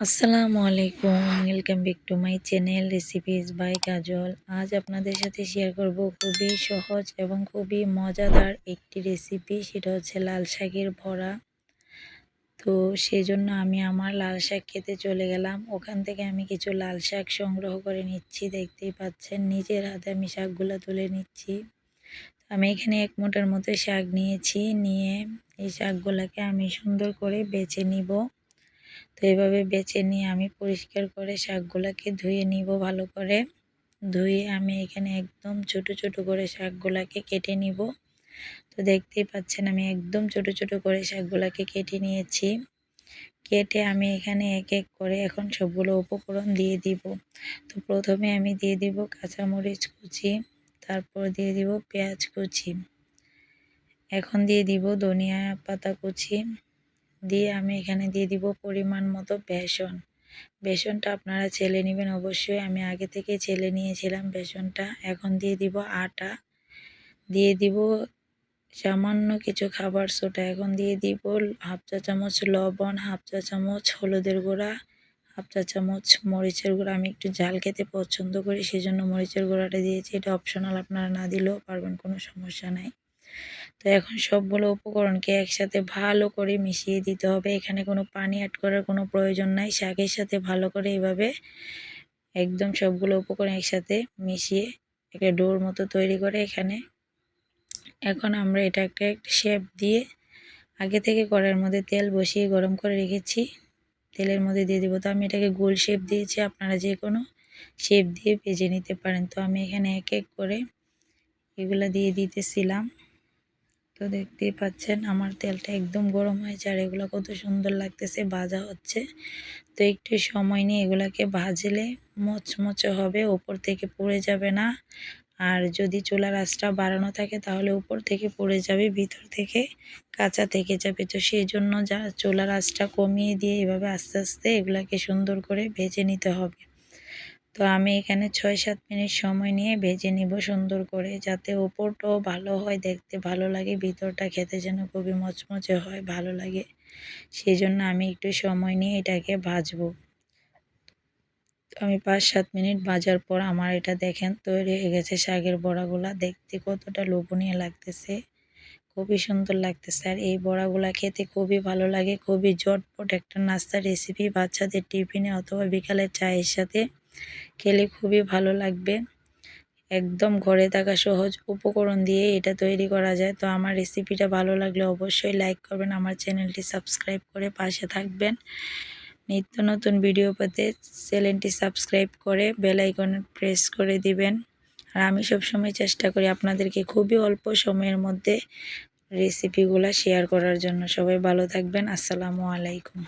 আসসালামু আলাইকুম welcome back to my channel recipes by Kajal আজ আপনাদের সাথে শেয়ার করব খুবই সহজ এবং খুবই মজাদার একটি রেসিপি সেটা হচ্ছে লাল শাকের ভরা। তো সেই জন্য আমি আমার লাল শাক খেতে চলে গেলাম। ওখান থেকে আমি কিছু লাল শাক সংগ্রহ করে নিচ্ছি, দেখতেই পাচ্ছেন, নিজের হাতে আমি শাকগুলো তুলে নিচ্ছি। আমি এখানে এক মোটার মতো শাক নিয়েছি, নিয়ে এই শাকগুলোকে আমি সুন্দর করে বেছে নিব। তো এভাবে বেছে নিয়ে আমি পরিষ্কার করে শাকগুলোকে ধুয়ে নিব ভালো করে। ধুয়ে আমি এখানে একদম ছোট ছোট করে শাকগুলোকে কেটে নিব। তো দেখতেই পাচ্ছেন আমি একদম ছোট ছোট করে শাকগুলোকে কেটে নিয়েছি। কেটে আমি এখানে এক এক করে এখন সবগুলো উপকরণ দিয়ে দিব। তো প্রথমে আমি দিয়ে দিব কাঁচামরিচ কুচি, তারপর দিয়ে দিব পেঁয়াজ কুচি। এখন দিয়ে দিব ধনিয়া পাতা কুচি দিয়ে আমি এখানে দিয়ে দিব পরিমাণ মতো বেসন। বেসনটা আপনারা ছেলে নেবেন অবশ্যই। আমি আগে থেকে ছেলে নিয়েছিলাম বেসনটা। এখন দিয়ে দিব আটা। দিয়ে দিব সামান্য কিছু খাবার সোটা এখন দিয়ে দিব হাফ চা চামচ লবণ, হাফ চা চামচ হলুদের গুঁড়া, হাফ চা চামচ মরিচের গুঁড়া। আমি একটু ঝাল খেতে পছন্দ করি সেই জন্য মরিচের গুঁড়াটা দিয়েছি। এটা অপশনাল আপনারা না দিলেও পারবেন, কোনো সমস্যা নাই। তো এখন সবগুলো উপকরণকে একসাথে ভালো করে মিশিয়ে দিতে হবে। এখানে কোনো পানি অ্যাড করার কোনো প্রয়োজন নাই। শাকের সাথে ভালো করে এইভাবে একদম সবগুলো উপকরণ একসাথে মিশিয়ে একটা ডোর মতো তৈরি করে এখানে। এখন আমরা এটা একটা একটা শেপ দিয়ে আগে থেকে কড়াইয়ের মধ্যে তেল বসিয়ে গরম করে রেখেছি। তেলের মধ্যে দিয়ে দেবো। তো আমি এটাকে গোল শেপ দিয়েছি। আপনারা যে কোনো শেপ দিয়ে ভেজে নিতে পারেন। তো আমি এখানে এক এক করে এগুলা দিয়ে দিতেছিলাম। তো দেখতেই পাচ্ছেন, আমার তেলটা একদম গরম হয়েছে আর এগুলো কত সুন্দর লাগতেছে, ভাজা হচ্ছে। তো একটু সময় নিয়ে এগুলাকে ভাজলে মচমচে হবে, ওপর থেকে পড়ে যাবে না। আর যদি চুলার আঁচটা বাড়ানো থাকে তাহলে উপর থেকে পড়ে যাবে, ভিতর থেকে কাঁচা থেকে যাবে। তো সেই জন্য যা চুলার আঁচটা কমিয়ে দিয়ে এভাবে আস্তে আস্তে এগুলাকে সুন্দর করে ভেজে নিতে হবে। তো আমি এখানে ছয় সাত মিনিট সময় নিয়ে ভেজে নিব সুন্দর করে, যাতে ওপরটাও ভালো হয়, দেখতে ভালো লাগে, ভিতরটা খেতে যেন খুবই মচমচে হয়, ভালো লাগে। সেই জন্য আমি একটু সময় নিয়ে এটাকে ভাজবো। আমি পাঁচ সাত মিনিট ভাজার পর আমার এটা দেখেন তৈরি হয়ে গেছে শাকের বড়াগুলা, দেখতে কতটা লোভনীয় লাগতেছে। খুবই সুন্দর লাগতেছে আর এই বড়াগুলা খেতে খুবই ভালো লাগে, খুবই জটপট একটা নাস্তার রেসিপি বাচ্চাদের টিফিনে অথবা বিকালের চায়ের সাথে খেলে খুবই ভালো লাগবে। একদম ঘরে থাকা সহজ উপকরণ দিয়ে এটা তৈরি করা যায়। তো আমার রেসিপিটা ভালো লাগলে অবশ্যই লাইক করবেন, আমার চ্যানেলটি সাবস্ক্রাইব করে পাশে থাকবেন। নিত্য নতুন ভিডিও পেতে চ্যানেলটি সাবস্ক্রাইব করে বেল আইকন প্রেস করে দিবেন। আর আমি সবসময় চেষ্টা করি আপনাদেরকে খুবই অল্প সময়ের মধ্যে রেসিপিগুলো শেয়ার করার জন্য। সবাই ভালো থাকবেন, আসসালামু আলাইকুম।